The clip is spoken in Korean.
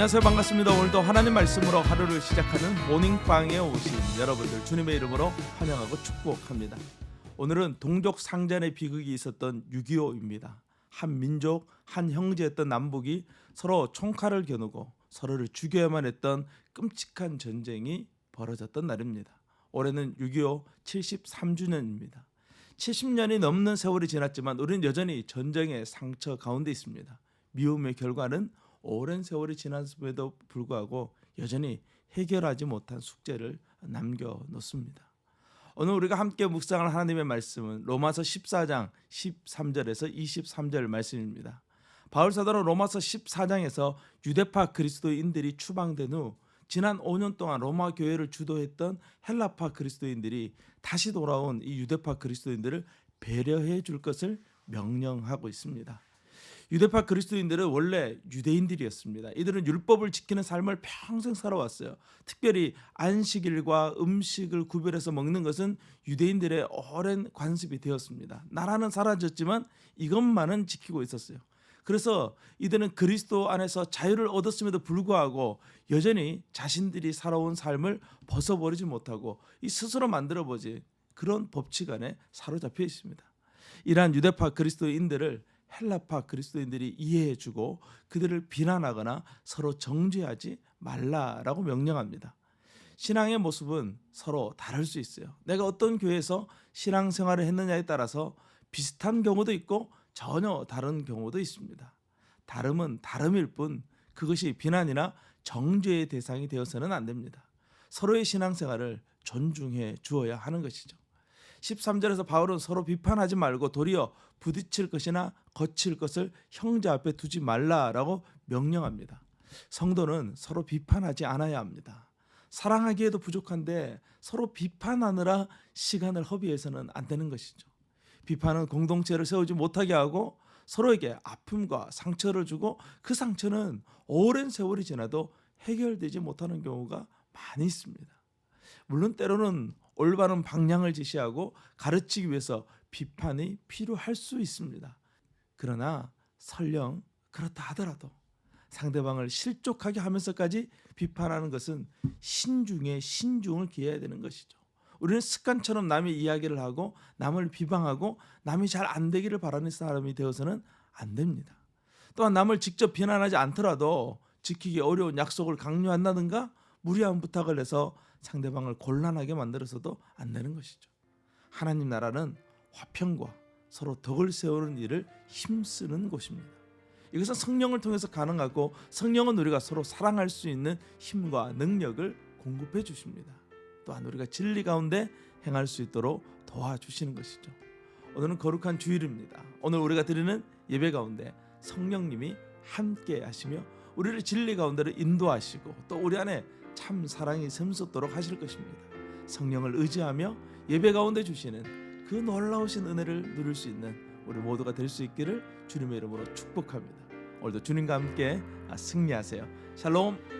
안녕하세요. 반갑습니다. 오늘도 하나님 말씀으로 하루를 시작하는 모닝빵에 오신 여러분들 주님의 이름으로 환영하고 축복합니다. 오늘은 동족 상잔의 비극이 있었던 6.25입니다. 한 민족 한 형제였던 남북이 서로 총칼을 겨누고 서로를 죽여야만 했던 끔찍한 전쟁이 벌어졌던 날입니다. 올해는 6.25 73주년입니다. 70년이 넘는 세월이 지났지만 우리는 여전히 전쟁의 상처 가운데 있습니다. 미움의 결과는 오랜 세월이 지났음에도 불구하고 여전히 해결하지 못한 숙제를 남겨 놓습니다. 오늘 우리가 함께 묵상할 하나님의 말씀은 로마서 14장 13절에서 23절 말씀입니다. 바울 사도는 로마서 14장에서 유대파 그리스도인들이 추방된 후 지난 5년 동안 로마 교회를 주도했던 헬라파 그리스도인들이 다시 돌아온 이 유대파 그리스도인들을 배려해 줄 것을 명령하고 있습니다. 유대파 그리스도인들은 원래 유대인들이었습니다. 이들은 율법을 지키는 삶을 평생 살아왔어요. 특별히 안식일과 음식을 구별해서 먹는 것은 유대인들의 오랜 관습이 되었습니다. 나라는 사라졌지만 이것만은 지키고 있었어요. 그래서 이들은 그리스도 안에서 자유를 얻었음에도 불구하고 여전히 자신들이 살아온 삶을 벗어버리지 못하고 이 스스로 만들어보지 그런 법칙 안에 사로잡혀 있습니다. 이러한 유대파 그리스도인들을 헬라파 그리스도인들이 이해해주고 그들을 비난하거나 서로 정죄하지 말라라고 명령합니다. 신앙의 모습은 서로 다를 수 있어요. 내가 어떤 교회에서 신앙 생활을 했느냐에 따라서 비슷한 경우도 있고 전혀 다른 경우도 있습니다. 다름은 다름일 뿐 그것이 비난이나 정죄의 대상이 되어서는 안 됩니다. 서로의 신앙생활을 존중해 주어야 하는 것이죠. 13절에서 바울은 서로 비판하지 말고 도리어 부딪힐 것이나 거칠 것을 형제 앞에 두지 말라라고 명령합니다. 성도는 서로 비판하지 않아야 합니다. 사랑하기에도 부족한데 서로 비판하느라 시간을 허비해서는 안 되는 것이죠. 비판은 공동체를 세우지 못하게 하고 서로에게 아픔과 상처를 주고 그 상처는 오랜 세월이 지나도 해결되지 못하는 경우가 많이 있습니다. 물론 때로는 올바른 방향을 제시하고 가르치기 위해서 비판이 필요할 수 있습니다. 그러나 설령 그렇다 하더라도 상대방을 실족하게 하면서까지 비판하는 것은 신중에 신중을 기해야 되는 것이죠. 우리는 습관처럼 남의 이야기를 하고 남을 비방하고 남이 잘 안 되기를 바라는 사람이 되어서는 안 됩니다. 또한 남을 직접 비난하지 않더라도 지키기 어려운 약속을 강요한다든가 무리한 부탁을 해서 상대방을 곤란하게 만들어서도 안 되는 것이죠. 하나님 나라는 화평과 서로 덕을 세우는 일을 힘쓰는 곳입니다. 이것은 성령을 통해서 가능하고 성령은 우리가 서로 사랑할 수 있는 힘과 능력을 공급해 주십니다. 또한 우리가 진리 가운데 행할 수 있도록 도와주시는 것이죠. 오늘은 거룩한 주일입니다. 오늘 우리가 드리는 예배 가운데 성령님이 함께 하시며 우리를 진리 가운데로 인도하시고 또 우리 안에 참 사랑이 샘솟도록 하실 것입니다. 성령을 의지하며 예배 가운데 주시는 그 놀라우신 은혜를 누릴 수 있는 우리 모두가 될 수 있기를 주님의 이름으로 축복합니다. 오늘도 주님과 함께 승리하세요. 샬롬.